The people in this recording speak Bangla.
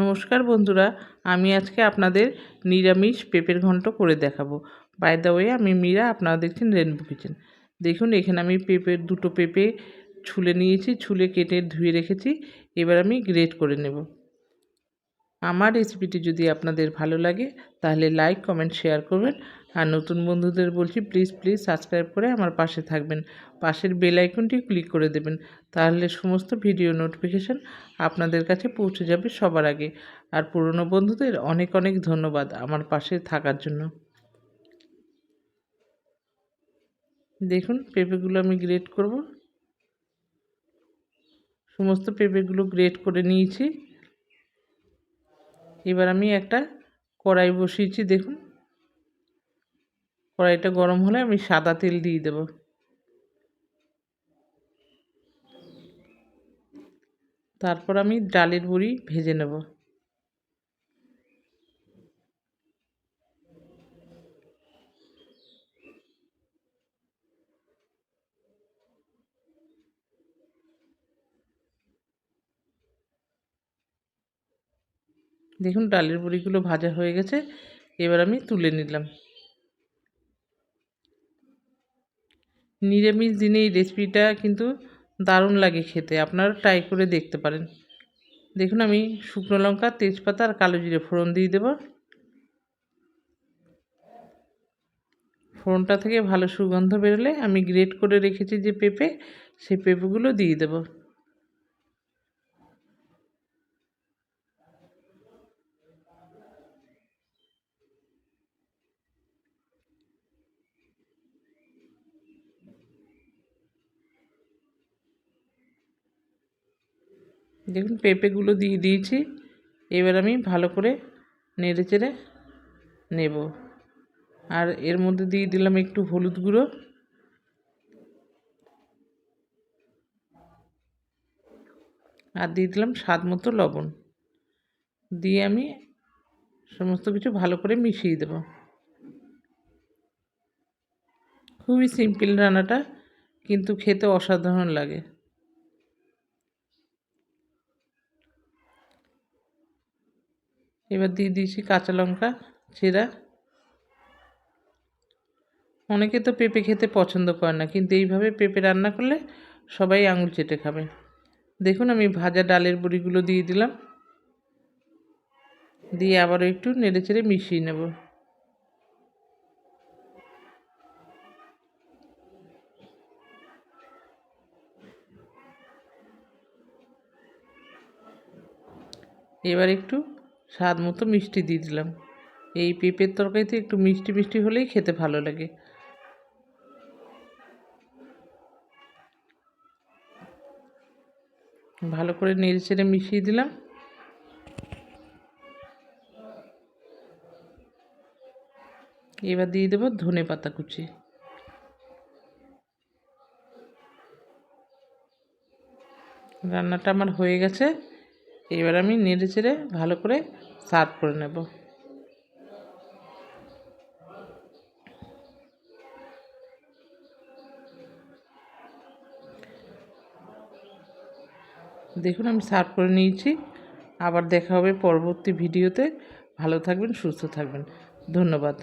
নমস্কার বন্ধুরা, আমি আজকে আপনাদের নিরামিষ পেঁপের ঘন্ট করে দেখাবো। বাই দ্য ওয়ে আমি মীরা, আপনারা দেখছেন রেনবো কিচেন দেখুন, এখানে আমি পেঁপে, দুটো পেঁপে ছুলে নিয়েছি, ছুলে কেটে ধুয়ে রেখেছি। এবার আমি গ্রেট করে নেব। আমার রেসিপিটি যদি আপনাদের ভালো লাগে, তাহলে লাইক কমেন্ট শেয়ার করবেন। আর নতুন বন্ধুদের বলছি প্লিজ প্লিজ সাবস্ক্রাইব করে আমার পাশে থাকবেন। পাশের বেল আইকনটি ক্লিক করে দেবেন। তাহলে সমস্ত ভিডিও নোটিফিকেশান আপনাদের কাছে পৌঁছে যাবে সবার আগে। আর পুরনো বন্ধুদের অনেক অনেক ধন্যবাদ আমার পাশে থাকার জন্য। দেখুন, পেঁপেগুলো আমি গ্রেট করব। সমস্ত পেঁপেগুলো গ্রেট করে নিয়েছি। এবার আমি একটা কড়াই বসিয়েছি, দেখুন। কড়াইটা গরম হলে আমি সাদা তেল দিয়ে দেব। তারপর আমি ডালের বড়ি ভেজে নেব। দেখুন, ডালের বড়িগুলো ভাজা হয়ে গেছে। এবার আমি তুলে নিলাম। নিরামিষ দিনে এই রেসিপিটা কিন্তু দারুণ লাগে খেতে। আপনারা ট্রাই করে দেখতে পারেন। দেখুন আমি শুকনো লঙ্কা, তেজপাতা আর কালো জিরে ফোড়ন দিয়ে দেব। ফোড়নটা থেকে ভালো সুগন্ধ বেরোলে আমি গ্রেট করে রেখেছি যে পেঁপে, সেই পেঁপেগুলো দিয়ে দেবো। দেখুন, পেঁপেগুলো দিয়ে দিয়েছি। এবার আমি ভালো করে নেড়ে চেড়ে নেব। আর এর মধ্যে দিয়ে দিলাম একটু হলুদ গুঁড়ো। আর দিয়ে দিলাম স্বাদ মতো লবণ। দিয়ে আমি সমস্ত কিছু ভালো করে মিশিয়ে দেব। খুবই সিম্পল রান্নাটা, কিন্তু খেতে অসাধারণ লাগে। এবার দিয়ে দিয়েছি কাঁচা লঙ্কা চিরা অনেকে তো পেঁপে খেতে পছন্দ করে না, কিন্তু এইভাবে পেঁপে রান্না করলে সবাই আঙুল চেটে খাবে। দেখুন আমি ভাজা ডালের বড়িগুলো দিয়ে দিলাম। দিয়ে আবারও একটু নেড়ে চেড়ে মিশিয়ে নেব। এবার একটু স্বাদ মতো মিষ্টি দিয়ে দিলাম। এই পেঁপের তরকারিতে একটু মিষ্টি মিষ্টি হলেই খেতে ভালো লাগে। ভালো করে নেড়ে চেড়ে মিশিয়ে দিলাম। এবার দিয়ে দেবো ধনে পাতা কুচি। রান্নাটা আমার হয়ে গেছে। এবার আমি নেড়ে চেড়ে ভালো করে সার্ভ করে নেব। দেখুন আমি সার্ভ করে নিয়েছি। আবার দেখা হবে পরবর্তী ভিডিওতে। ভালো থাকবেন, সুস্থ থাকবেন। ধন্যবাদ।